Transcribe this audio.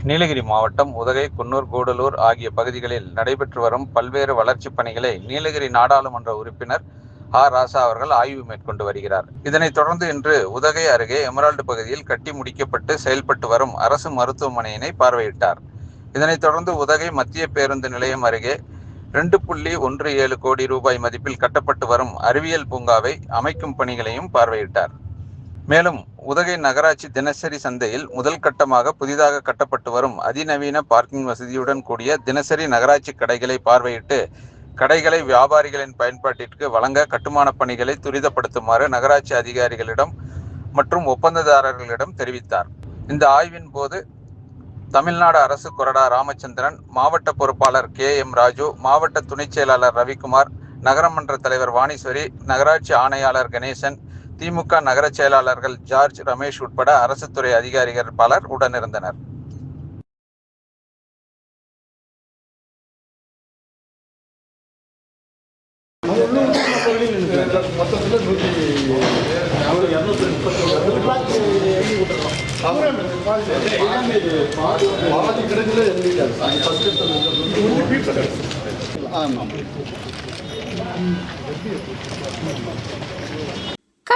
நீலகிரி மாவட்டம் உதகை குன்னூர் கூடலூர் ஆகிய பகுதிகளில் நடைபெற்று வரும் பல்வேறு வளர்ச்சிப் பணிகளை நீலகிரி நாடாளுமன்ற உறுப்பினர் ஆ. ராசா அவர்கள் ஆய்வு மேற்கொண்டு வருகிறார். இதனைத் தொடர்ந்து இன்று உதகை அருகே எமரால்டு பகுதியில் கட்டி முடிக்கப்பட்டு செயல்பட்டு வரும் அரசு மருத்துவமனையினை பார்வையிட்டார். இதனைத் தொடர்ந்து உதகை மத்திய பேருந்து நிலையம் அருகே ரெண்டு புள்ளி ஒன்று ஏழு கோடி ரூபாய் மதிப்பில் கட்டப்பட்டு வரும் அறிவியல் பூங்காவை அமைக்கும் பணிகளையும் பார்வையிட்டார். மேலும் உதகை நகராட்சி தினசரி சந்தையில் முதல் கட்டமாக புதிதாக கட்டப்பட்டு வரும் அதிநவீன பார்க்கிங் வசதியுடன் கூடிய தினசரி நகராட்சி கடைகளை பார்வையிட்டு கடைகளை வியாபாரிகளின் பயன்பாட்டிற்கு வழங்க கட்டுமான பணிகளை துரிதப்படுத்துமாறு நகராட்சி அதிகாரிகளிடம் மற்றும் ஒப்பந்ததாரர்களிடம் தெரிவித்தார். இந்த ஆய்வின் போது தமிழ்நாடு அரசு கொறடா ராமச்சந்திரன் மாவட்ட பொறுப்பாளர் கே எம் ராஜு மாவட்ட துணைச் செயலாளர் ரவிக்குமார் நகரமன்ற தலைவர் வாணீஸ்வரி நகராட்சி ஆணையாளர் கணேசன் திமுக நகர செயலாளர்கள் ஜார்ஜ் ரமேஷ் உட்பட அரசு துறை அதிகாரிகள் பலர் உடனிருந்தனர். ஆமாம்.